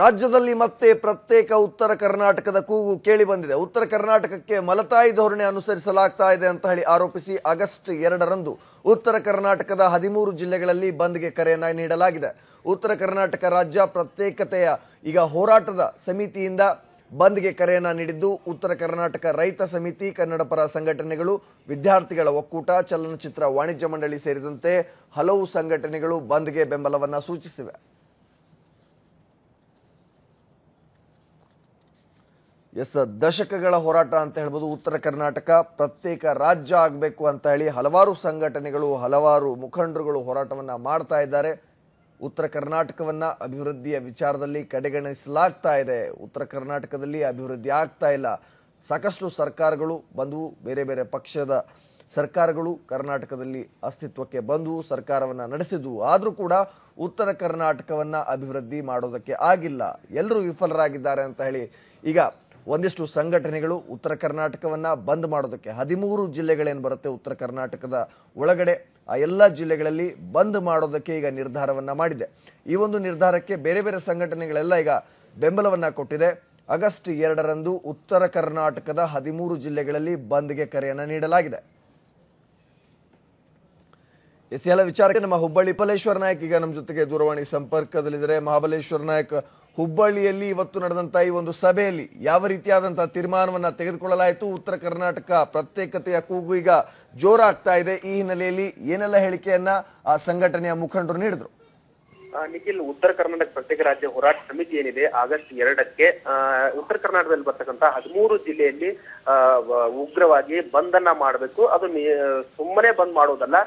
ರಾಜ್ಯದಲ್ಲಿ ಮತ್ತೆ ಪ್ರತ್ಯೇಕ ಉತ್ತರ ಕರ್ನಾಟಕದ ಕೂಗು ಕೇಳಿ ಬಂದಿದೆ. ಉತ್ತರ ಕರ್ನಾಟಕಕ್ಕೆ ಮಲತಾಯಿ ಧೋರಣೆ ಅನುಸರಿಸಲಾಗ್ತಾ ಇದೆ ಅಂತ ಹೇಳಿ ಆರೋಪಿಸಿ ಆಗಸ್ಟ್ ಎರಡರಂದು ಉತ್ತರ ಕರ್ನಾಟಕದ ಹದಿಮೂರು ಜಿಲ್ಲೆಗಳಲ್ಲಿ ಬಂದ್ಗೆ ಕರೆಯನ್ನ ನೀಡಲಾಗಿದೆ. ಉತ್ತರ ಕರ್ನಾಟಕ ರಾಜ್ಯ ಪ್ರತ್ಯೇಕತೆಯ ಈಗ ಹೋರಾಟದ ಸಮಿತಿಯಿಂದ ಬಂದ್ಗೆ ಕರೆಯನ್ನ ನೀಡಿದ್ದು ಉತ್ತರ ಕರ್ನಾಟಕ ರೈತ ಸಮಿತಿ, ಕನ್ನಡ ಪರ ಸಂಘಟನೆಗಳು, ವಿದ್ಯಾರ್ಥಿಗಳ ಒಕ್ಕೂಟ, ಚಲನಚಿತ್ರ ವಾಣಿಜ್ಯ ಮಂಡಳಿ ಸೇರಿದಂತೆ ಹಲವು ಸಂಘಟನೆಗಳು ಬಂದ್ಗೆ ಬೆಂಬಲವನ್ನ ಸೂಚಿಸಿವೆ. ಎಸ್ ದಶಕಗಳ ಹೋರಾಟ ಅಂತ ಹೇಳ್ಬೋದು. ಉತ್ತರ ಕರ್ನಾಟಕ ಪ್ರತ್ಯೇಕ ರಾಜ್ಯ ಆಗಬೇಕು ಅಂತ ಹೇಳಿ ಹಲವಾರು ಸಂಘಟನೆಗಳು, ಹಲವಾರು ಮುಖಂಡರುಗಳು ಹೋರಾಟವನ್ನು ಮಾಡ್ತಾ ಇದ್ದಾರೆ. ಉತ್ತರ ಕರ್ನಾಟಕವನ್ನು ಅಭಿವೃದ್ಧಿಯ ವಿಚಾರದಲ್ಲಿ ಕಡೆಗಣಿಸಲಾಗ್ತಾ ಇದೆ. ಉತ್ತರ ಕರ್ನಾಟಕದಲ್ಲಿ ಅಭಿವೃದ್ಧಿ ಆಗ್ತಾ ಇಲ್ಲ. ಸಾಕಷ್ಟು ಸರ್ಕಾರಗಳು ಬಂದವು. ಬೇರೆ ಬೇರೆ ಪಕ್ಷದ ಸರ್ಕಾರಗಳು ಕರ್ನಾಟಕದಲ್ಲಿ ಅಸ್ತಿತ್ವಕ್ಕೆ ಬಂದವು, ಸರ್ಕಾರವನ್ನು ನಡೆಸಿದವು. ಆದರೂ ಕೂಡ ಉತ್ತರ ಕರ್ನಾಟಕವನ್ನು ಅಭಿವೃದ್ಧಿ ಮಾಡೋದಕ್ಕೆ ಆಗಿಲ್ಲ. ಎಲ್ಲರೂ ವಿಫಲರಾಗಿದ್ದಾರೆ ಅಂತ ಹೇಳಿ ಈಗ ಒಂದಿಷ್ಟು ಸಂಘಟನೆಗಳು ಉತ್ತರ ಕರ್ನಾಟಕವನ್ನು ಬಂದ್ ಮಾಡೋದಕ್ಕೆ ಹದಿಮೂರು ಜಿಲ್ಲೆಗಳೇನು ಬರುತ್ತೆ ಉತ್ತರ ಕರ್ನಾಟಕದ ಒಳಗಡೆ, ಆ ಎಲ್ಲ ಜಿಲ್ಲೆಗಳಲ್ಲಿ ಬಂದ್ ಮಾಡೋದಕ್ಕೆ ಈಗ ನಿರ್ಧಾರವನ್ನು ಮಾಡಿದೆ. ಈ ಒಂದು ನಿರ್ಧಾರಕ್ಕೆ ಬೇರೆ ಬೇರೆ ಸಂಘಟನೆಗಳೆಲ್ಲ ಈಗ ಬೆಂಬಲವನ್ನು ಕೊಟ್ಟಿದೆ. ಆಗಸ್ಟ್ ಎರಡರಂದು ಉತ್ತರ ಕರ್ನಾಟಕದ ಹದಿಮೂರು ಜಿಲ್ಲೆಗಳಲ್ಲಿ ಬಂದ್ಗೆ ಕರೆಯನ್ನು ನೀಡಲಾಗಿದೆ. ಎಸ್ ಎಲ್ಲ ವಿಚಾರಕ್ಕೆ ನಮ್ಮ ಹುಬ್ಬಳ್ಳಿ ಫಲೇಶ್ವರ ನಾಯಕ್ ಈಗ ನಮ್ಮ ಜೊತೆಗೆ ದೂರವಾಣಿ ಸಂಪರ್ಕದಲ್ಲಿದ್ದಾರೆ. ಮಹಾಬಲೇಶ್ವರ ನಾಯಕ್ ಹುಬ್ಬಳ್ಳಿಯಲ್ಲಿ ಇವತ್ತು ನಡೆದಂತಹ ಈ ಒಂದು ಸಭೆಯಲ್ಲಿ ಯಾವ ರೀತಿಯಾದಂತಹ ತೀರ್ಮಾನವನ್ನ ತೆಗೆದುಕೊಳ್ಳಲಾಯಿತು? ಉತ್ತರ ಕರ್ನಾಟಕ ಪ್ರತ್ಯೇಕತೆಯ ಕೂಗು ಈಗ ಜೋರಾಗ್ತಾ ಇದೆ. ಈ ಹಿನ್ನೆಲೆಯಲ್ಲಿ ಏನೆಲ್ಲ ಹೇಳಿಕೆಯನ್ನ ಆ ಸಂಘಟನೆಯ ಮುಖಂಡರು ನೀಡಿದ್ರು? ನಿಖಿಲ್, ಉತ್ತರ ಕರ್ನಾಟಕ ಪ್ರತ್ಯೇಕ ರಾಜ್ಯ ಹೋರಾಟ ಸಮಿತಿ ಏನಿದೆ, ಆಗಸ್ಟ್ ಎರಡಕ್ಕೆ ಉತ್ತರ ಕರ್ನಾಟಕದಲ್ಲಿ ಬರ್ತಕ್ಕಂತ ಹದಿಮೂರು ಜಿಲ್ಲೆಯಲ್ಲಿ ಉಗ್ರವಾಗಿ ಬಂದನ್ನ ಮಾಡಬೇಕು. ಅದು ಸುಮ್ಮನೆ ಬಂದ್ ಮಾಡೋದಲ್ಲ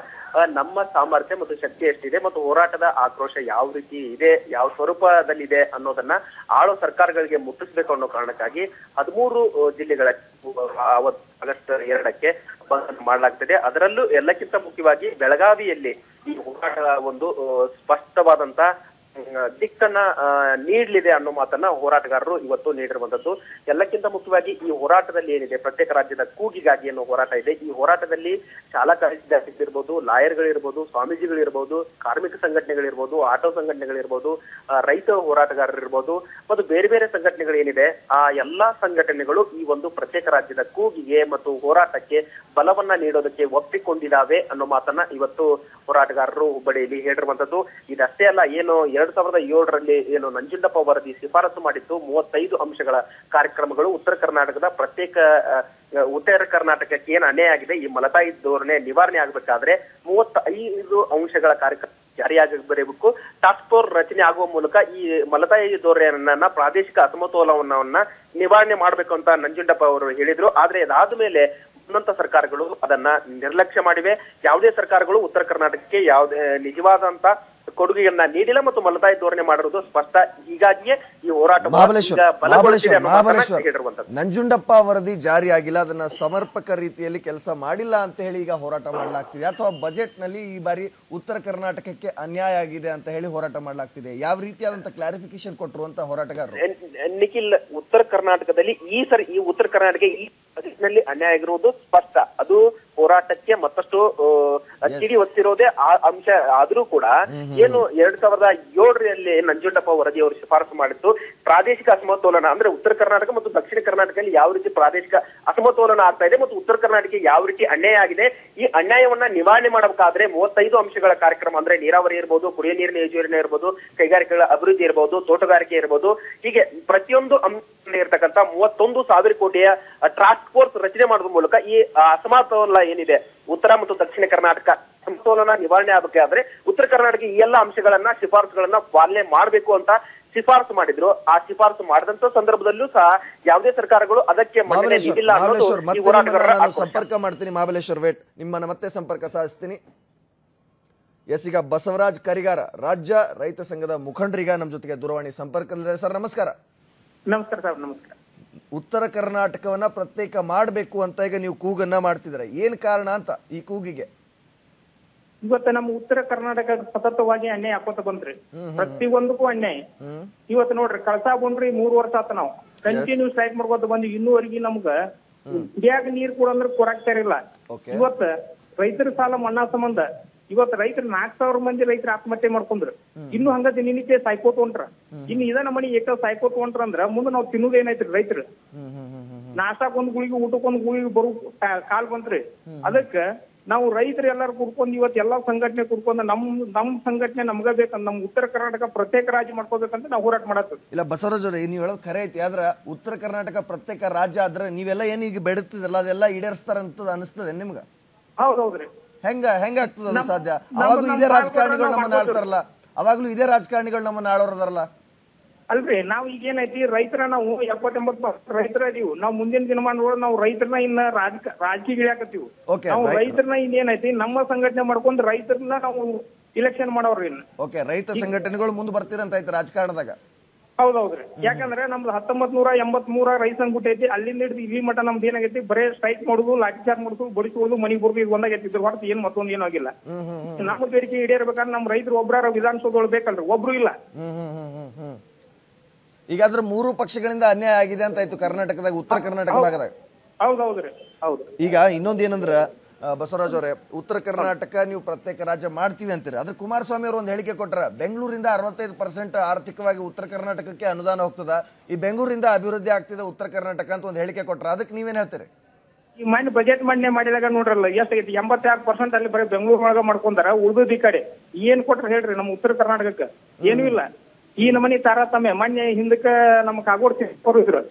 ನಮ್ಮ ಸಾಮರ್ಥ್ಯ ಮತ್ತು ಶಕ್ತಿ ಎಷ್ಟಿದೆ ಮತ್ತು ಹೋರಾಟದ ಆಕ್ರೋಶ ಯಾವ ರೀತಿ ಇದೆ, ಯಾವ ಸ್ವರೂಪದಲ್ಲಿದೆ ಅನ್ನೋದನ್ನ ಆಳೋ ಸರ್ಕಾರಗಳಿಗೆ ಮುಟ್ಟಿಸ್ಬೇಕು ಅನ್ನೋ ಕಾರಣಕ್ಕಾಗಿ ಹದಿಮೂರು ಜಿಲ್ಲೆಗಳ ಆಗಸ್ಟ್ ಎರಡಕ್ಕೆ ಮಾಡಲಾಗ್ತದೆ. ಅದರಲ್ಲೂ ಎಲ್ಲಕ್ಕಿಂತ ಮುಖ್ಯವಾಗಿ ಬೆಳಗಾವಿಯಲ್ಲಿ ಈ ಹೋರಾಟ ಒಂದು ಸ್ಪಷ್ಟವಾದಂತಹ ದಿಕ್ಕನ್ನ ನೀಡಲಿದೆ ಅನ್ನೋ ಮಾತನ್ನ ಹೋರಾಟಗಾರರು ಇವತ್ತು ನೀಡಿರುವಂತದ್ದು. ಎಲ್ಲಕ್ಕಿಂತ ಮುಖ್ಯವಾಗಿ ಈ ಹೋರಾಟದಲ್ಲಿ ಏನಿದೆ, ಪ್ರತ್ಯೇಕ ರಾಜ್ಯದ ಕೂಗಿಗಾಗಿ ಅನ್ನೋ ಹೋರಾಟ ಇದೆ. ಈ ಹೋರಾಟದಲ್ಲಿ ಶಾಲಾ ಇರ್ಬೋದು, ಲಾಯರ್ಗಳಿರ್ಬೋದು, ಸ್ವಾಮೀಜಿಗಳಿರ್ಬೋದು, ಕಾರ್ಮಿಕ ಸಂಘಟನೆಗಳಿರ್ಬೋದು, ಆಟೋ ಸಂಘಟನೆಗಳಿರ್ಬೋದು ರೈತ ಹೋರಾಟಗಾರರಿರ್ಬೋದು, ಮತ್ತು ಬೇರೆ ಬೇರೆ ಸಂಘಟನೆಗಳು ಏನಿದೆ, ಆ ಎಲ್ಲಾ ಸಂಘಟನೆಗಳು ಈ ಒಂದು ಪ್ರತ್ಯೇಕ ರಾಜ್ಯದ ಕೂಗಿಗೆ ಮತ್ತು ಹೋರಾಟಕ್ಕೆ ಬಲವನ್ನ ನೀಡೋದಕ್ಕೆ ಒಪ್ಪಿಕೊಂಡಿದ್ದಾವೆ ಅನ್ನೋ ಮಾತನ್ನ ಇವತ್ತು ಹೋರಾಟಗಾರರು ಹುಬ್ಬಳ್ಳಿಯಲ್ಲಿ ಹೇಳಿರುವಂತದ್ದು. ಇದಷ್ಟೇ ಅಲ್ಲ, ಏನು ಎರಡ್ ಸಾವಿರದ ಏಳರಲ್ಲಿ ಏನು ನಂಜುಂಡಪ್ಪ ವರದಿ ಶಿಫಾರಸು ಮಾಡಿತ್ತು ಮೂವತ್ತೈದು ಅಂಶಗಳ ಕಾರ್ಯಕ್ರಮಗಳು ಉತ್ತರ ಕರ್ನಾಟಕದ ಪ್ರತ್ಯೇಕ ಉತ್ತರ ಕರ್ನಾಟಕಕ್ಕೆ ಏನು ಅನ್ಯಾಯ ಆಗಿದೆ, ಈ ಮಲತಾಯಿ ಧೋರಣೆ ನಿವಾರಣೆ ಆಗಬೇಕಾದ್ರೆ ಮೂವತ್ತೈದು ಅಂಶಗಳ ಕಾರ್ಯಕ್ರಮ ಜಾರಿಯಾಗಬೇಕು ಟಾಸ್ಕ್ ಫೋರ್ಸ್ ರಚನೆ ಆಗುವ ಮೂಲಕ ಈ ಮಲತಾಯಿ ಧೋರಣೆಯನ್ನ ಪ್ರಾದೇಶಿಕ ಅಸಮತೋಲನವನ್ನ ನಿವಾರಣೆ ಮಾಡಬೇಕು ಅಂತ ನಂಜುಂಡಪ್ಪ ಅವರು ಹೇಳಿದ್ರು. ಆದ್ರೆ ಅದಾದ ಮೇಲೆ ಬಂದಂತ ಸರ್ಕಾರಗಳು ಅದನ್ನ ನಿರ್ಲಕ್ಷ್ಯ ಮಾಡಿವೆ. ಯಾವುದೇ ಸರ್ಕಾರಗಳು ಉತ್ತರ ಕರ್ನಾಟಕಕ್ಕೆ ಯಾವುದೇ ನಿಜವಾದಂತ ಕೊಡುಗೆಯನ್ನ ನೀಡಿಲ್ಲ ಮತ್ತು ಮಲತಾಯಿ ಧೋರಣೆ ಮಾಡಿರುವುದು ಸ್ಪಷ್ಟ. ಹೀಗಾಗಿಯೇ ಈ ಹೋರಾಟ ಮಹಾಬಲೇಶ್ವರ ನಂಜುಂಡಪ್ಪ ವರದಿ ಜಾರಿ ಆಗಿಲ್ಲ ಅದನ್ನ ಸಮರ್ಪಕ ರೀತಿಯಲ್ಲಿ ಕೆಲಸ ಮಾಡಿಲ್ಲ ಅಂತ ಹೇಳಿ ಈಗ ಹೋರಾಟ ಮಾಡಲಾಗ್ತಿದೆ. ಅಥವಾ ಬಜೆಟ್ನಲ್ಲಿ ಈ ಬಾರಿ ಉತ್ತರ ಕರ್ನಾಟಕಕ್ಕೆ ಅನ್ಯಾಯ ಆಗಿದೆ ಅಂತ ಹೇಳಿ ಹೋರಾಟ ಮಾಡಲಾಗ್ತಿದೆ. ಯಾವ ರೀತಿಯಾದಂತ ಕ್ಲಾರಿಫಿಕೇಶನ್ ಕೊಟ್ಟರು ಅಂತ ಹೋರಾಟಗಾರರು ನಿಖಿಲ್ ಉತ್ತರ ಕರ್ನಾಟಕದಲ್ಲಿ ಈ ಸರಿ ಈ ಉತ್ತರ ಕರ್ನಾಟಕ ಈ ಬಜೆಟ್ನಲ್ಲಿ ಅನ್ಯಾಯ ಆಗಿರುವುದು ಸ್ಪಷ್ಟ. ಅದು ಹೋರಾಟಕ್ಕೆ ಮತ್ತಷ್ಟು ಕಿಡಿ ಹೊತ್ತಿರೋದೇ ಆ ಅಂಶ. ಆದ್ರೂ ಕೂಡ ಏನು ಎರಡ್ ಸಾವಿರದ ಏಳರಲ್ಲಿ ನಂಜುಂಡಪ್ಪ ವರದಿ ಅವರು ಶಿಫಾರಸು ಮಾಡಿತ್ತು ಪ್ರಾದೇಶಿಕ ಅಸಮತೋಲನ ಅಂದ್ರೆ ಉತ್ತರ ಕರ್ನಾಟಕ ಮತ್ತು ದಕ್ಷಿಣ ಕರ್ನಾಟಕದಲ್ಲಿ ಯಾವ ರೀತಿ ಪ್ರಾದೇಶಿಕ ಅಸಮತೋಲನ ಆಗ್ತಾ ಇದೆ ಮತ್ತು ಉತ್ತರ ಕರ್ನಾಟಕ ಯಾವ ರೀತಿ ಅನ್ಯಾಯ ಆಗಿದೆ ಈ ಅನ್ಯಾಯವನ್ನ ನಿವಾರಣೆ ಮಾಡಬೇಕಾದ್ರೆ ಮೂವತ್ತೈದು ಅಂಶಗಳ ಕಾರ್ಯಕ್ರಮ ಅಂದ್ರೆ ನೀರಾವರಿ ಇರ್ಬೋದು ಕುಡಿಯ ನೀರಿನ ಯೋಜನೆ ಇರ್ಬೋದು ಕೈಗಾರಿಕೆಗಳ ಅಭಿವೃದ್ಧಿ ಇರ್ಬೋದು ತೋಟಗಾರಿಕೆ ಇರ್ಬೋದು. ಹೀಗೆ ಪ್ರತಿಯೊಂದು ಅಂಶ ಇರತಕ್ಕಂತ ಮೂವತ್ತೊಂದು ಸಾವಿರ ಕೋಟಿಯ ಟಾಸ್ಕ್ ಫೋರ್ಸ್ ರಚನೆ ಮಾಡುವ ಮೂಲಕ ಈ ಅಸಮತೋಲನ ಏನಿದೆ? ಉತ್ತರ ಮತ್ತು ದಕ್ಷಿಣ ಕರ್ನಾಟಕ ಸಮತೋಲನ ನಿವಾರಣೆ ಆಗಬೇಕಾದ್ರೆ ಉತ್ತರ ಕರ್ನಾಟಕ ಈ ಎಲ್ಲ ಅಂಶಗಳನ್ನ ಶಿಫಾರಸುಗಳನ್ನ ಪಾಲನೆ ಮಾಡಬೇಕು ಅಂತ ಶಿಫಾರಸು ಮಾಡಿದ್ರು. ಆ ಶಿಫಾರಸು ಮಾಡಿದಂತ ಸಂದರ್ಭದಲ್ಲೂ ಸಹ ಯಾವುದೇ ಸರ್ಕಾರಗಳು ಅದಕ್ಕೆ ಸಂಪರ್ಕ ಮಾಡ್ತೀನಿ ಮಹಾಬಲೇಶ್ವರ್ ವೇಟ್. ನಿಮ್ಮನ್ನ ಮತ್ತೆ ಸಂಪರ್ಕ ಸಾಧಿಸ್ತೀನಿ. ಎಸ್ ಈಗ ಬಸವರಾಜ್ ಕರಿಗಾರ ರಾಜ್ಯ ರೈತ ಸಂಘದ ಮುಖಂಡರಿಗ ನಮ್ಮ ಜೊತೆಗೆ ದೂರವಾಣಿ ಸಂಪರ್ಕದಲ್ಲಿದ್ದಾರೆ. ಸರ್ ನಮಸ್ಕಾರ. ನಮಸ್ಕಾರ ಸರ್ ನಮಸ್ಕಾರ. ಉತ್ತರ ಕರ್ನಾಟಕವನ್ನ ಪ್ರತ್ಯೇಕ ಮಾಡಬೇಕು ಅಂತ ಈಗ ನೀವು ಕೂಗನ್ನ ಮಾಡ್ತಿದ್ದಾರೆ. ಏನ್ ಕಾರಣ ಅಂತ ಈ ಕೂಗಿಗೆ? ಇವತ್ತು ನಮ್ಮ ಉತ್ತರ ಕರ್ನಾಟಕ ಸತತವಾಗಿ ಅನ್ಯಾಯ ಆಕೋತ ಬಂದ್ರಿ. ಪ್ರತಿ ಒಂದಕ್ಕೂ ಅನ್ಯಾಯ. ಇವತ್ತು ನೋಡ್ರಿ ಕಳಸಾ ಬಂದ್ರಿ ಮೂರ್ ವರ್ಷ ಆತ ನಾವು. ಕಂಟಿನ್ಯೂ ಸ್ಟ್ರೈಕ್ ಮಾಡ್ಕೊತ ಬಂದ್ವಿ. ಇನ್ನೂವರೆಗೆ ನಮ್ಗ ಕುಡಿಯಾಕ ನೀರ್ ಕೂಡ ಅಂದ್ರೆ ಕೊರಾಕ್ತಾ ಇರಲಿಲ್ಲ. ಇವತ್ತ ರೈತರ ಸಾಲ ಮನ್ನಾ ಸಂಬಂಧ ಇವತ್ತು ರೈತರ ನಾಲ್ಕ್ ಸಾವಿರ ಮಂದಿ ರೈತರು ಆತ್ಮಹತ್ಯೆ ಮಾಡ್ಕೊಂಡ್ರು. ಇನ್ನು ಹಂಗ ದಿನನಿತ್ಯ ಸಾಯ್ಕೋ ಹೊಂಟ್ರ. ಇನ್ನು ಇದ ನಮ್ಮನಿ ಏಕ ಸಾಯ್ಕೋ ಹೊಂಟ್ರ ಅಂದ್ರ ಮುಂದೆ ನಾವು ತಿನ್ನೋದು ಏನಾಯ್ತ್ರಿ ರೈತರು? ನಾಷ್ಟಾಕ್ ಒಂದ್ ಗುಳಿಗೆ ಊಟಕ್ಕೊಂದ್ ಗುಳಿಗೆ ಬರು ಕಾಲ್ ಬಂತ್ರಿ. ಅದಕ್ಕ ನಾವು ರೈತರು ಎಲ್ಲಾರು ಕುಡ್ಕೊಂಡ್ ಇವತ್ತು ಎಲ್ಲಾ ಸಂಘಟನೆ ಕುಡ್ಕೊಂಡ್ ನಮ್ ನಮ್ ಸಂಘಟನೆ ನಮ್ಗ ಬೇಕಂತ ನಮ್ ಉತ್ತರ ಕರ್ನಾಟಕ ಪ್ರತ್ಯೇಕ ರಾಜ್ಯ ಮಾಡ್ಕೋಬೇಕಂತ ನಾವು ಹೋರಾಟ ಮಾಡತ್ತೀವಿ. ಇಲ್ಲ ಬಸವರಾಜ್ ಅವ್ರೆ ನೀವು ಹೇಳೋದು ಖರೆ ಐತಿ ಆದ್ರ ಉತ್ತರ ಕರ್ನಾಟಕ ಪ್ರತ್ಯೇಕ ರಾಜ್ಯ ಆದ್ರೆ ನೀವೆಲ್ಲ ಏನೀಗ ಈಗ ಬೆಡುತ್ತಿದ್ರಲ್ಲ ಅದೆಲ್ಲ ಈಡೇರಿಸ್ತಾರಂತ ಅನಿಸ್ತದೆ ನಿಮ್ಗ? ಹೌದೌದ್ರಿ ಹೆಂಗ ಹೆಂಗ ಆಗ್ತದ ಸಾಧ್ಯ? ಅವಾಗ್ಲೂ ಇದೇ ರಾಜಕಾರಣಿಗಳು ನಮ್ಮನ್ನ ಆಳ್ತಾರಲ್ಲ. ಅವಾಗ್ಲೂ ಇದೇ ರಾಜಕಾರಣಿಗಳು ನಮ್ಮನ್ನ ಆಳೋರದಾರಲ್ಲ ಅಲ್ರಿ ನಾವ್ ಈಗ ಏನೈತಿ ರೈತರ ನಾವು ಎಪ್ಪತ್ತೆಂಬತ್ತು ರೈತರ ಅದೀವಿ ನಾವು ಮುಂದಿನ ದಿನಮಾನಗಳು ನಾವು ರೈತರನ್ನ ಇನ್ನ ರಾಜಕ ರಾಜಕೀಯ ಇಳಿಯಾಕತ್ತೀವಿ. ನಾವು ರೈತರನ್ನ ಇನ್ನೇನೈತಿ ನಮ್ಮ ಸಂಘಟನೆ ಮಾಡ್ಕೊಂಡು ರೈತರನ್ನ ನಾವು ಇಲೆಕ್ಷನ್ ಮಾಡೋರ್ರಿ ಇನ್ನ. ಓಕೆ ರೈತ ಸಂಘಟನೆಗಳು ಮುಂದೆ ಬರ್ತೀರಂತ ಐತೆ ರಾಜಕಾರಣದಾಗ. ಹೌದೌದ್ರಿ. ಯಾಕಂದ್ರೆ ನಮ್ದು ಹತ್ತೊಂಬತ್ ನೂರ ಎಂಬತ್ ಮೂರ ರೈಸ್ ಸಂಘಟ ಐತಿ. ಅಲ್ಲಿಂದ ಹಿಡಿದು ಇಲ್ಲಿ ಮಠ ನಮ್ದು ಏನಾಗೈತಿ? ಬರೇ ಸ್ಟ್ರೈಕ್ ಮಾಡುದು ಲಾಠಿ ಚಾರ್ಜ್ ಮಾಡುದು ಬಡಿಸುವುದು ಮನಿಗ್ ಬರ್ದು ಇದು ಒಂದಾಗೈತಿ ಇದ್ರ ಹೊರತು ಏನ್ ಮತ್ತೊಂದು ಏನೂ ಆಗಿಲ್ಲ. ಹ್ಮ್ ಹ್ಮ್ ಹ್ಮ್ ನಮ್ಮ ಬೇಡಿಕೆ ಈಡೇರ್ಬೇಕಾದ್ರೆ ನಮ್ ರೈತರು ಒಬ್ಬರ ವಿಧಾನಸೌಧಗಳು ಬೇಕಲ್ರಿ. ಒಬ್ರು ಇಲ್ಲ. ಈಗ ಅದ್ರ ಮೂರು ಪಕ್ಷಗಳಿಂದ ಅನ್ಯಾಯ ಆಗಿದೆ ಅಂತ ಆಯ್ತು ಕರ್ನಾಟಕದಾಗ ಉತ್ತರ ಕರ್ನಾಟಕ ಭಾಗದಾಗ ಹೌದೌದ್ರಿ. ಹೌದು. ಈಗ ಇನ್ನೊಂದ್ ಏನಂದ್ರ ಬಸವರಾಜ್ ಅವರೇ, ಉತ್ತರ ಕರ್ನಾಟಕ ನೀವು ಪ್ರತ್ಯೇಕ ರಾಜ್ಯ ಮಾಡ್ತೀವಿ ಅಂತೀರಿ. ಆದ್ರೆ ಕುಮಾರಸ್ವಾಮಿ ಅವರು ಒಂದು ಹೇಳಿಕೆ ಕೊಟ್ಟರ ಬೆಂಗಳೂರಿಂದ ಅರವತ್ತೈದು ಪರ್ಸೆಂಟ್ ಆರ್ಥಿಕವಾಗಿ ಉತ್ತರ ಕರ್ನಾಟಕಕ್ಕೆ ಅನುದಾನ ಹೋಗ್ತದ, ಈ ಬೆಂಗಳೂರಿಂದ ಅಭಿವೃದ್ಧಿ ಆಗ್ತಿದೆ ಉತ್ತರ ಕರ್ನಾಟಕ ಅಂತ ಒಂದು ಹೇಳಿಕೆ ಕೊಟ್ಟರೆ ಅದಕ್ಕೆ ನೀವೇನ್ ಹೇಳ್ತೀರಿ? ಈ ಮನೆ ಬಜೆಟ್ ಮಂಡನೆ ಮಾಡಿದಾಗ ನೋಡ್ರಲ್ಲ ಎಷ್ಟಾಗೈತಿ ಎಂಬತ್ತಾರು ಪರ್ಸೆಂಟ್ ಅಲ್ಲಿ ಬರೀ ಬೆಂಗಳೂರು ಒಳಗ ಮಾಡ್ಕೊಂಡಾರ ಉಳಿದ ಈ ಕಡೆ. ಏನ್ ಕೊಟ್ರ ಹೇಳ್ರಿ ನಮ್ಮ ಉತ್ತರ ಕರ್ನಾಟಕಕ್ಕೆ? ಏನೂ ಇಲ್ಲ. ಈ ನಮನಿ ತಾರತಮ್ಯ ಮೊನ್ನೆ ಹಿಂದಕ್ಕೆ ನಮ್ಮ ಕಾಗೋಡ್ ಇದ್ರು.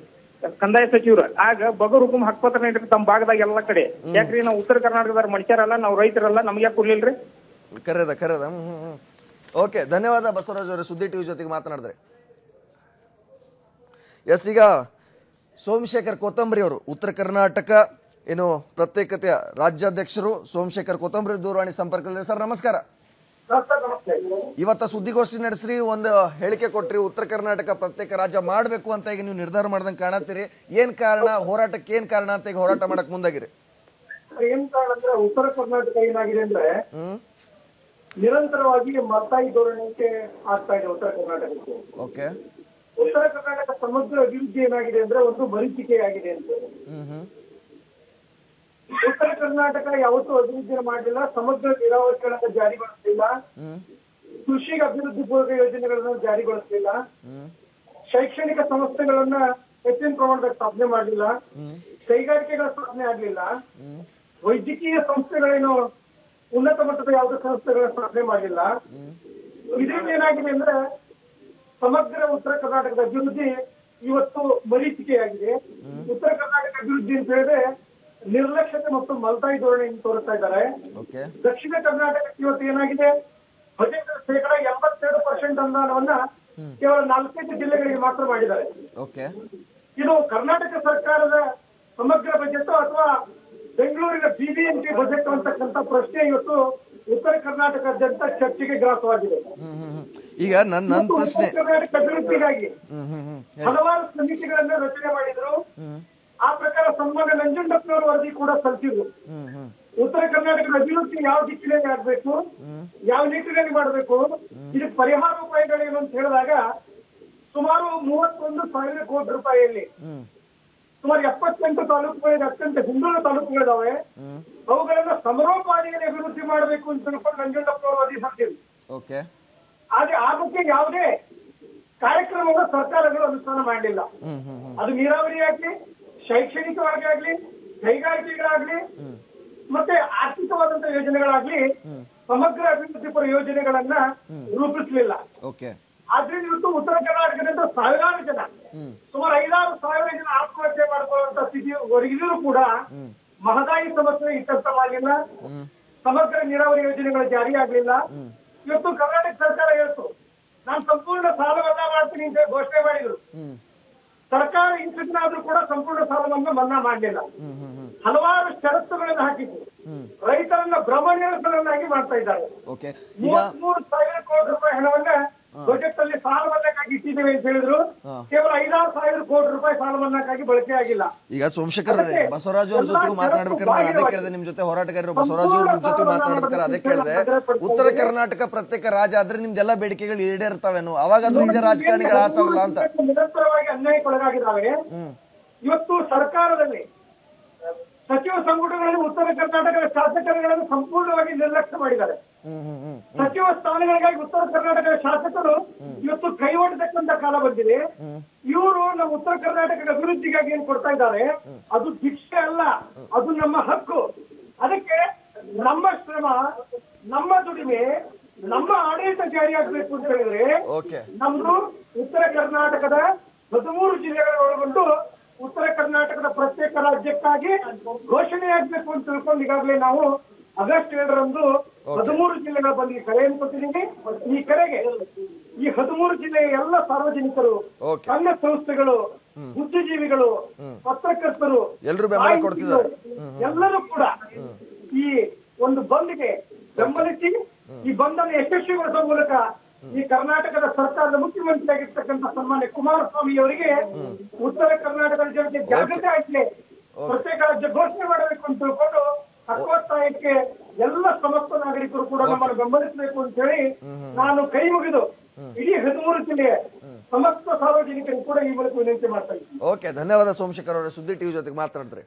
ಕಂದಾಯ ಸಚಿವರು. ಆಗ ಬಗರ್ ಹುಕುಂ ಹಕ್ಪತ್ರ ನೀಡ್ರಿ ತಮ್ಮ ಭಾಗದಾಗ ಎಲ್ಲ ಕಡೆ. ಯಾಕ್ರಿ ನಾವು ಉತ್ತರ ಕರ್ನಾಟಕದ ಮನುಷ್ಯರಲ್ಲ ನಾವು ರೈತರಲ್ಲ ನಮ್ಗೆ ಯಾಕೆ ಕೊಡ್ಲಿಲ್ರಿ? ಕರೆದ ಕರೆದ. ಹ್ಮ್ ಹ್ಮ್ ಹ್ಮ್. ಓಕೆ ಧನ್ಯವಾದ ಬಸವರಾಜ್ ಅವರೇ. ಸುದ್ದಿ ಟಿವಿ ಜೊತೆಗೆ ಮಾತನಾಡಿದ್ರೆ. ಎಸ್ ಈಗ ಸೋಮಶೇಖರ್ ಕೊತ್ತಂಬರಿ ಅವರು ಉತ್ತರ ಕರ್ನಾಟಕ ಏನು ಪ್ರತ್ಯೇಕತೆಯ ರಾಜ್ಯಾಧ್ಯಕ್ಷರು ಸೋಮಶೇಖರ್ ಕೊತ್ತಂಬರಿ ದೂರವಾಣಿ ಸಂಪರ್ಕದಲ್ಲಿ ಸರ್ ನಮಸ್ಕಾರ. ಇವತ್ತ ಸುದ್ದಿಗೋಷ್ಠಿ ನಡೆಸ್ರಿ ಒಂದು ಹೇಳಿಕೆ ಕೊಟ್ರಿ ಉತ್ತರ ಕರ್ನಾಟಕ ಪ್ರತ್ಯೇಕ ರಾಜ್ಯ ಮಾಡಬೇಕು ಅಂತ ಈಗ ನೀವು ನಿರ್ಧಾರ ಮಾಡ್ದಂಗೆ ಕಾಣತ್ತೀರಿ. ಏನ್ ಕಾರಣ? ಹೋರಾಟಕ್ಕೆ ಏನ್ ಕಾರಣ ಅಂತ ಈಗ ಹೋರಾಟ ಮಾಡಕ್ ಮುಂದಾಗಿರಿ. ಏನ್ ಕಾರಣ ಅಂದ್ರೆ ಉತ್ತರ ಕರ್ನಾಟಕ ಏನಾಗಿದೆ ಅಂದ್ರೆ ಹ್ಮ್. ನಿರಂತರವಾಗಿ ಮತಾಯಿ ಧೋರಣೆಗೆ ಆಗ್ತಾ ಇದೆ ಉತ್ತರ ಕರ್ನಾಟಕಕ್ಕೆ. ಓಕೆ. ಉತ್ತರ ಕರ್ನಾಟಕ ಸಮಗ್ರ ಅಭಿವೃದ್ಧಿ ಏನಾಗಿದೆ ಅಂದ್ರೆ ಒಂದು ಮರೀಚಿಕೆ ಆಗಿದೆ ಅಂತ. ಹ್ಮ್ ಹ್ಮ್. ಉತ್ತರ ಕರ್ನಾಟಕ ಯಾವತ್ತೂ ಅಭಿವೃದ್ಧಿ ಮಾಡಲಿಲ್ಲ ಸಮಗ್ರ ನೀರಾವರಿಗಳನ್ನ ಜಾರಿಗೊಳಿಸಲಿಲ್ಲ. ಕೃಷಿಗೆ ಅಭಿವೃದ್ಧಿ ಪೂರ್ವ ಯೋಜನೆಗಳನ್ನ ಜಾರಿಗೊಳಿಸಲಿಲ್ಲ. ಶೈಕ್ಷಣಿಕ ಸಂಸ್ಥೆಗಳನ್ನ ಹೆಚ್ಚಿನ ಪ್ರಮಾಣದ ಸ್ಥಾಪನೆ ಮಾಡಲಿಲ್ಲ. ಕೈಗಾರಿಕೆಗಳ ಸ್ಥಾಪನೆ ಆಗ್ಲಿಲ್ಲ. ವೈದ್ಯಕೀಯ ಸಂಸ್ಥೆಗಳೇನು ಉನ್ನತ ಮಟ್ಟದ ಯಾವುದೇ ಸಂಸ್ಥೆಗಳ ಸ್ಥಾಪನೆ ಮಾಡಿಲ್ಲ. ಇದರಿಂದ ಏನಾಗಿದೆ ಅಂದ್ರೆ ಸಮಗ್ರ ಉತ್ತರ ಕರ್ನಾಟಕದ ಅಭಿವೃದ್ಧಿ ಇವತ್ತು ಮರೀಚಿಕೆಯಾಗಿದೆ. ಉತ್ತರ ಕರ್ನಾಟಕ ಅಭಿವೃದ್ಧಿ ಅಂತ ಹೇಳಿದ್ರೆ ನಿರ್ಲಕ್ಷ್ಯತೆ ಮತ್ತು ಮಲ್ತಾಯಿ ಧೋರಣೆಯನ್ನು ತೋರಿಸ್ತಾ ಇದ್ದಾರೆ. ದಕ್ಷಿಣ ಕರ್ನಾಟಕಕ್ಕೆ ಇವತ್ತು ಏನಾಗಿದೆ? ಬಜೆಟ್ ಶೇಕಡ ಎಂಬತ್ತೆರಡು ಪರ್ಸೆಂಟ್ ಅನುದಾನವನ್ನ ಕೇವಲ ನಾಲ್ಕೈದು ಜಿಲ್ಲೆಗಳಿಗೆ ಮಾತ್ರ ಮಾಡಿದ್ದಾರೆ. ಇದು ಕರ್ನಾಟಕ ಸರ್ಕಾರದ ಸಮಗ್ರ ಬಜೆಟ್ ಅಥವಾ ಬೆಂಗಳೂರಿನ ಬಿಬಿಎಂಪಿ ಬಜೆಟ್ ಅಂತಕ್ಕಂಥ ಪ್ರಶ್ನೆ ಇವತ್ತು ಉತ್ತರ ಕರ್ನಾಟಕದಾದ್ಯಂತ ಚರ್ಚೆಗೆ ಗ್ರಾಸವಾಗಿದೆ. ಈಗ ನನ್ನ ಪ್ರಶ್ನೆ ಕರ್ನಾಟಕ ಅಭಿವೃದ್ಧಿಗಾಗಿ ಹಲವಾರು ಸಮಿತಿಗಳನ್ನ ರಚನೆ ಮಾಡಿದ್ರು. ಆ ಪ್ರಕಾರ ಸನ್ಮಾನ್ಯ ನಂಜುಂಡಪ್ಪನವರ ವರದಿ ಕೂಡ ಸಲ್ಲಿಸಿದ್ರು. ಉತ್ತರ ಕರ್ನಾಟಕದ ಅಭಿವೃದ್ಧಿ ಯಾವ ದಿಕ್ಕಿನಲ್ಲಿ ಆಗ್ಬೇಕು? ಯಾವ ನಿಟ್ಟಿನಲ್ಲಿ ಮಾಡಬೇಕು? ಇದಕ್ಕೆ ಪರಿಹಾರ ಉಪಾಯಗಳೇನು ಅಂತ ಹೇಳಿದಾಗ ಸುಮಾರು ಮೂವತ್ತೊಂದು ಸಾವಿರ ಕೋಟಿ ರೂಪಾಯಿಯಲ್ಲಿ ಸುಮಾರು ಎಪ್ಪತ್ತೆಂಟು ತಾಲೂಕುಗಳಿಗೆ ಅತ್ಯಂತ ಹಿಂದುಳಿದ ತಾಲೂಕುಗಳಿದಾವೆ. ಅವುಗಳನ್ನ ಸಮರೋಪಾದಿಯಲ್ಲಿ ಅಭಿವೃದ್ಧಿ ಮಾಡಬೇಕು ಅಂತ ತಿಳ್ಕೊಂಡು ನಂಜುಂಡಪ್ಪನವರು ವರದಿ ಸಲ್ಲಿಸಿದ್ರು. ಓಕೆ. ಆದ್ರೆ ಆ ಬಗ್ಗೆ ಯಾವುದೇ ಕಾರ್ಯಕ್ರಮವನ್ನು ಸರ್ಕಾರಗಳು ಅನುಷ್ಠಾನ ಮಾಡಲಿಲ್ಲ ಅದು ನೀರಾವರಿ ಆಗ್ಲಿ ಶೈಕ್ಷಣಿಕವಾಗಿ ಆಗ್ಲಿ ಕೈಗಾರಿಕೆಗಳಾಗ್ಲಿ ಮತ್ತೆ ಆರ್ಥಿಕವಾದಂತಹ ಯೋಜನೆಗಳಾಗ್ಲಿ ಸಮಗ್ರ ಅಭಿವೃದ್ಧಿ ಪರ ಯೋಜನೆಗಳನ್ನ ರೂಪಿಸಲಿಲ್ಲ. ಆದ್ರಿಂದ ಇವತ್ತು ಉತ್ತರ ಕರ್ನಾಟಕದಿಂದ ಸಾವಿರಾರು ಜನ ಸುಮಾರು ಐದಾರು ಸಾವಿರ ಜನ ಆತ್ಮಹತ್ಯೆ ಮಾಡ್ಕೊಳ್ಳುವಂತ ಸ್ಥಿತಿ ಕೂಡ ಮಹದಾಯಿ ಸಮಸ್ಯೆ ಇತ್ಯರ್ಥವಾಗಿಲ್ಲ ಸಮಗ್ರ ನೀರಾವರಿ ಯೋಜನೆಗಳು ಜಾರಿ ಆಗ್ಲಿಲ್ಲ. ಇವತ್ತು ಕರ್ನಾಟಕ ಸರ್ಕಾರ ಹೇಳ್ತು ನಾನು ಸಂಪೂರ್ಣ ಸಾಲ ಮನ್ನಾ ಮಾಡ್ತೀನಿ ಅಂತ ಘೋಷಣೆ ಮಾಡಿದ್ರು. ಸರ್ಕಾರ ಆದ್ರೂ ಕೂಡ ಸಂಪೂರ್ಣ ಸಾಲವನ್ನು ಮನ್ನಾ ಮಾಡಲಿಲ್ಲ. ಹಲವಾರು ಷರತ್ತುಗಳನ್ನು ಹಾಕಿತ್ತು ರೈತರನ್ನ ರೈತರನ್ನ ಭ್ರಮನಿರಸನನ್ನಾಗಿ ಮಾಡ್ತಾ ಇದ್ದಾರೆ. ಮೂವತ್ಮೂರು ಸಾವಿರ ಕೋಟಿ ರೂಪಾಯಿ ಹಣವನ್ನ ಬಜೆಟ್ ಅಲ್ಲಿ ಸಾಲ ಮನ್ನಾಕ್ಕಾಗಿ ಇಟ್ಟಿದ್ದೇವೆ ಅಂತ ಹೇಳಿದ್ರು. ಕೇವಲ ಐದಾರು ಸಾವಿರ ಕೋಟಿ ರೂಪಾಯಿ ಸಾಲ ಮನ್ನಾಕ್ಕಾಗಿ ಬಳಕೆ ಆಗಿಲ್ಲ. ಈಗ ಸೋಮಶೇಖರ್ ಬಸವರಾಜ್ ಅವ್ರ ಜೊತೆಗೂ ಮಾತನಾಡ್ಬೇಕಾದ್ರೆ ಅದೇ ಕೇಳಿದೆ ನಿಮ್ ಜೊತೆ ಹೋರಾಟಗಾರರು ಬಸವರಾಜ್ ಅವ್ರ ಜೊತೆ ಮಾತನಾಡ್ಬೇಕಾದ್ರೆ ಅದೇ ಕೇಳಿದೆ. ಉತ್ತರ ಕರ್ನಾಟಕ ಪ್ರತ್ಯೇಕ ರಾಜ ಆದ್ರೆ ನಿಮ್ದೆಲ್ಲ ಬೇಡಿಕೆಗಳು ಈಡೇರ್ತಾವೇನು? ಅವಾಗಾದ್ರೂ ನಿಜ ರಾಜಕಾರಣಿಗಳು ಆತಾವಲ್ಲ ಅಂತ. ನಿರಂತರವಾಗಿ ಅನ್ಯಾಯಕ್ಕೊಳಗಾಗಿದ್ದಾವೆ. ಇವತ್ತು ಸರ್ಕಾರದಲ್ಲಿ ಸಚಿವ ಸಂಪುಟಗಳಲ್ಲಿ ಉತ್ತರ ಕರ್ನಾಟಕದ ಶಾಸಕರುಗಳನ್ನು ಸಂಪೂರ್ಣವಾಗಿ ನಿರ್ಲಕ್ಷ್ಯ ಮಾಡಿದ್ದಾರೆ. ಸಚಿವ ಸ್ಥಾನಗಳಿಗಾಗಿ ಉತ್ತರ ಕರ್ನಾಟಕದ ಶಾಸಕರು ಇವತ್ತು ಕೈ ಒಡ್ತಕ್ಕಂತ ಕಾಲ ಬಂದಿದೆ. ಇವರು ನಮ್ಮ ಉತ್ತರ ಕರ್ನಾಟಕದ ಅಭಿವೃದ್ಧಿಗಾಗಿ ಏನ್ ಕೊಡ್ತಾ ಇದ್ದಾರೆ? ಅದು ಭಿಕ್ಷೆ ಅಲ್ಲ. ಅದು ನಮ್ಮ ಹಕ್ಕು. ಅದಕ್ಕೆ ನಮ್ಮ ಶ್ರಮ ನಮ್ಮ ದುಡಿಮೆ ನಮ್ಮ ಆಡಳಿತ ಜಾರಿಯಾಗಬೇಕು ಅಂತ ಹೇಳಿದ್ರೆ ನಮ್ದು ಉತ್ತರ ಕರ್ನಾಟಕದ ಹದಿಮೂರು ಜಿಲ್ಲೆಗಳ ಒಳಗೊಂಡು ಉತ್ತರ ಕರ್ನಾಟಕದ ಪ್ರತ್ಯೇಕ ರಾಜ್ಯಕ್ಕಾಗಿ ಘೋಷಣೆಯಾಗಬೇಕು ಅಂತ ತಿಳ್ಕೊಂಡು ಈಗಾಗಲೇ ನಾವು ಆಗಸ್ಟ್ ಏಳರಂದು ಹದಿಮೂರು ಜಿಲ್ಲೆಗಳ ಬಂದು ಕರೆಯನ್ನು ಕೊಟ್ಟಿದ್ದೀವಿ ಈ ಕರೆಗೆ ಈ ಹದಿಮೂರು ಜಿಲ್ಲೆಯ ಎಲ್ಲ ಸಾರ್ವಜನಿಕರು ಸಣ್ಣ ಸಂಸ್ಥೆಗಳು ಬುದ್ಧಿಜೀವಿಗಳು ಪತ್ರಕರ್ತರು ಎಲ್ಲರೂ ಬೆಂಬಲ ಸಾಹಿತಿಗಳು, ಕೊಡ್ತಿದ್ದಾರೆ. ಎಲ್ಲರೂ ಕೂಡ ಈ ಒಂದು ಬಂದ್ಗೆ ಬೆಂಬಲಿಸಿ ಈ ಬಂದನ್ನು ಯಶಸ್ವಿಗೊಳಿಸುವ ಮೂಲಕ ಈ ಕರ್ನಾಟಕದ ಸರ್ಕಾರದ ಮುಖ್ಯಮಂತ್ರಿಯಾಗಿರ್ತಕ್ಕಂಥ ಸನ್ಮಾನ್ಯ ಕುಮಾರಸ್ವಾಮಿ ಅವರಿಗೆ ಉತ್ತರ ಕರ್ನಾಟಕದ ಜನತೆ ಜಾಗೃತಿ ಆಗಲಿ. ಪ್ರತ್ಯೇಕ ರಾಜ್ಯ ಘೋಷಣೆ ಮಾಡಬೇಕು ಅಂತ ತಿಳ್ಕೊಂಡು ಹಕ್ಕೊತ್ತಾಯಕ್ಕೆ ಎಲ್ಲ ಸಮಸ್ತ ನಾಗರಿಕರು ಕೂಡ ನಮ್ಮನ್ನು ಬೆಂಬಲಿಸಬೇಕು ಅಂತ ಹೇಳಿ ನಾನು ಕೈ ಮುಗಿದು ಇಡೀ ಹದಿಮೂರು ಜಿಲ್ಲೆಯ ಸಮಸ್ತ ಸಾರ್ವಜನಿಕರು ಕೂಡ ಈ ಮೂಲಕ ವಿನಂತಿ ಮಾಡ್ತಾ ಇದ್ದೀನಿ. ಓಕೆ ಧನ್ಯವಾದ ಸೋಮಶೇಖರ್ ಅವರ. ಸುದ್ದಿ ಟಿವಿ ಜೊತೆಗೆ ಮಾತನಾಡಿದ್ರಿ.